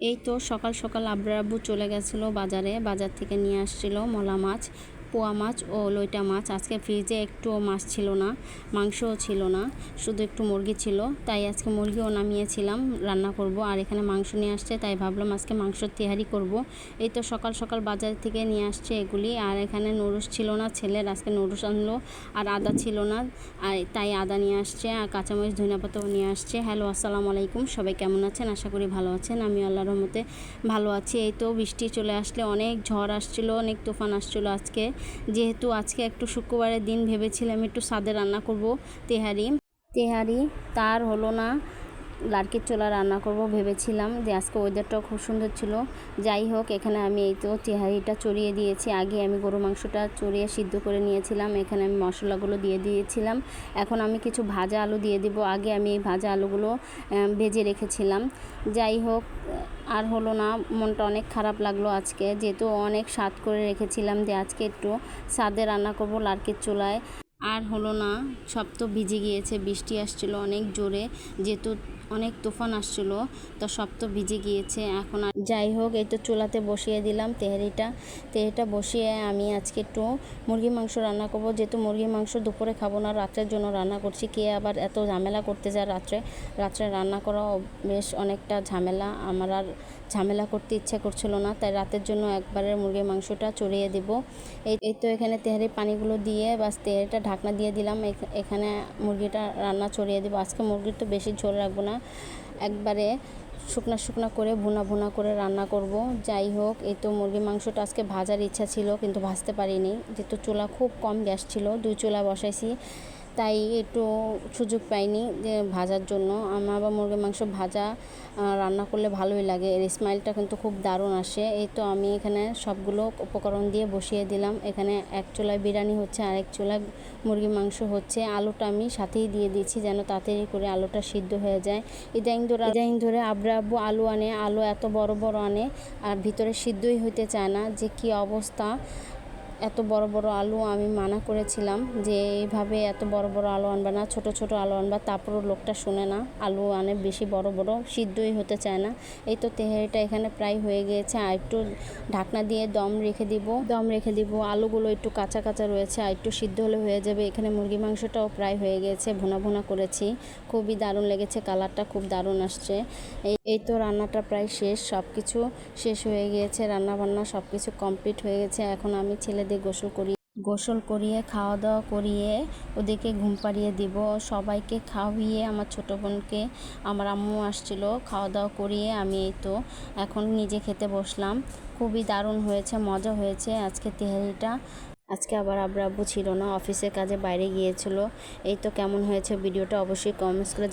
এই তো সকাল সকাল আব্রা আব্বু চলে গেছিল বাজারে, বাজার থেকে নিয়ে আসছিল মলা মাছ। পোয়া মাছ ও লইটা মাছ। আজকে ফ্রিজে একটু মাছ ছিল না, মাংসও ছিল না, শুধু একটু মুরগি ছিল। তাই আজকে মুরগিও নামিয়েছিলাম, রান্না করব। আর এখানে মাংস নিয়ে আসছে, তাই ভাবলাম আজকে মাংস তেহারি করব। এই তো সকাল সকাল বাজার থেকে নিয়ে আসছে এগুলি। আর এখানে নুডলস ছিল না, ছেলের আজকে নুডলস আনলো, আর আদা ছিল না। আর তাই আদা নিয়ে আসছে, আর কাঁচামরিচ ধনিয়া পাতাও নিয়ে আসছে। হ্যালো, আসসালামু আলাইকুম, সবাই কেমন আছেন? আশা করি ভালো আছেন। আমি আল্লাহর রহমতে ভালো আছি। এই তো বৃষ্টি চলে আসলে অনেক ঝড় আসছিল, অনেক তুফান আসছিল আজকে। যেহেতু আজকে একটু শুক্রবারের দিন ভেবেছিলাম একটু সাদে রান্না করব, তেহারি। তেহারি তার হলো না লাড়কির চোলা রান্না করব ভেবেছিলাম যে আজকে ওয়েদারটাও খুব সুন্দর ছিল। যাই হোক, এখানে আমি এই তো তেহারিটা চড়িয়ে দিয়েছি। আগে আমি গরু মাংসটা চড়িয়ে সিদ্ধ করে নিয়েছিলাম, এখানে আমি মশলাগুলো দিয়ে দিয়েছিলাম। এখন আমি কিছু ভাজা আলু দিয়ে দিব। আগে আমি এই ভাজা আলুগুলো ভেজে রেখেছিলাম। যাই হোক আর হলো না, মনটা অনেক খারাপ লাগল আজকে। যেহেতু অনেক স্বাদ করে রেখেছিলাম যে আজকে একটু স্বাদে রান্না করব লার্কির চুলায়। আর হলো না, সব তো ভিজে গিয়েছে, বৃষ্টি আসছিল অনেক জোরে, যেহেতু অনেক তুফান আসছিল, তো সব তো ভিজে গিয়েছে। এখন আর যাই হোক, এই তো চুলাতে বসিয়ে দিলাম তেহারিটা। তেহারিটা বসিয়ে আমি আজকে একটু মুরগি মাংস রান্না করব। যেহেতু মুরগির মাংস দুপুরে খাব না, রাত্রের জন্য রান্না করছি। কে আবার এত ঝামেলা করতে যায় রাত্রে? রাত্রে রান্না করা বেশ অনেকটা ঝামেলা। আমার আর ঝামেলা করতে ইচ্ছা করছিল না, তাই রাতের জন্য একবারে মুরগির মাংসটা চড়িয়ে দেব। এই তো এখানে তেহারি পানিগুলো দিয়ে বাস তেহারিটা ঢাকনা দিয়ে দিলাম। এখ- এখানে মুরগিটা রান্না চড়িয়ে দেবো। আজকে মুরগির তো বেশি ঝোল রাখব না। একবারে শুকনা শুকনা করে, ভুনা ভুনা করে রান্না করব। যাই হোক, এই তো মুরগির মাংসটা আজকে ভাজার ইচ্ছা ছিল, কিন্তু ভাজতে পারিনি। যেহেতু চুলা খুব কম গ্যাস ছিল, দুই চুলা বসাইছি। তাই একটু সুযোগ পাইনি যে ভাজার জন্য। আমার আবার মুরগির মাংস ভাজা রান্না করলে ভালোই লাগে। এর স্মাইলটা কিন্তু খুব দারুণ আসে। এই তো আমি এখানে সবগুলো উপকরণ দিয়ে বসিয়ে দিলাম। এখানে এক চুলায় বিরিয়ানি হচ্ছে, আর এক চুলায় মুরগির মাংস হচ্ছে। আলুটা আমি সাথেই দিয়ে দিয়েছি যেন তাড়াতাড়ি করে আলুটা সিদ্ধ হয়ে যায়। ইদাইন ধরে ইদাইন ধরে আবরা আব্বু আলু আনে, আলু এত বড় বড় আনে, আর ভিতরে সিদ্ধই হইতে চায় না যে কি অবস্থা। এত বড় বড় আলু আমি মানা করেছিলাম যে এইভাবে এত বড় বড় আলু আনবা না, ছোট ছোট আলু আনবা, তারপরও লোকটা শুনে না আলু আনে বেশি বড় বড়, সিদ্ধই হতে চায় না। এই তো তেহারিটা এখানে প্রায় হয়ে গিয়েছে। আর একটু ঢাকনা দিয়ে দম রেখে দিব, দম রেখে দিব। আলুগুলো একটু কাঁচা কাঁচা রয়েছে, আর একটু সিদ্ধ হলে হয়ে যাবে। এখানে মুরগি মাংসটাও প্রায় হয়ে গিয়েছে, ভুনা ভুনা করেছি। খুবই দারুণ লেগেছে, কালারটা খুব দারুণ আসছে। এই তো রান্নাটা প্রায় শেষ সব কিছু শেষ হয়ে গিয়েছে রান্না বান্না সব কিছু কমপ্লিট হয়ে গেছে। এখন আমি ছেলেদের গোসল করি, গোসল করিয়ে খাওয়া দাওয়া করিয়ে ওদেরকে ঘুম পাড়িয়ে দিব। সবাইকে খাওয়িয়ে আমার ছোটো বোনকে, আমার আম্মু আসছিল খাওয়া দাওয়া করিয়ে আমি এই তো এখন নিজে খেতে বসলাম। খুবই দারুণ হয়েছে, মজা হয়েছে আজকে তেহারিটা। আজকে আবার আব্রা আব্বু ছিল না, অফিসের কাজে বাইরে গিয়েছিল। এই তো কেমন হয়েছে ভিডিওটা অবশ্যই কমেন্টস করে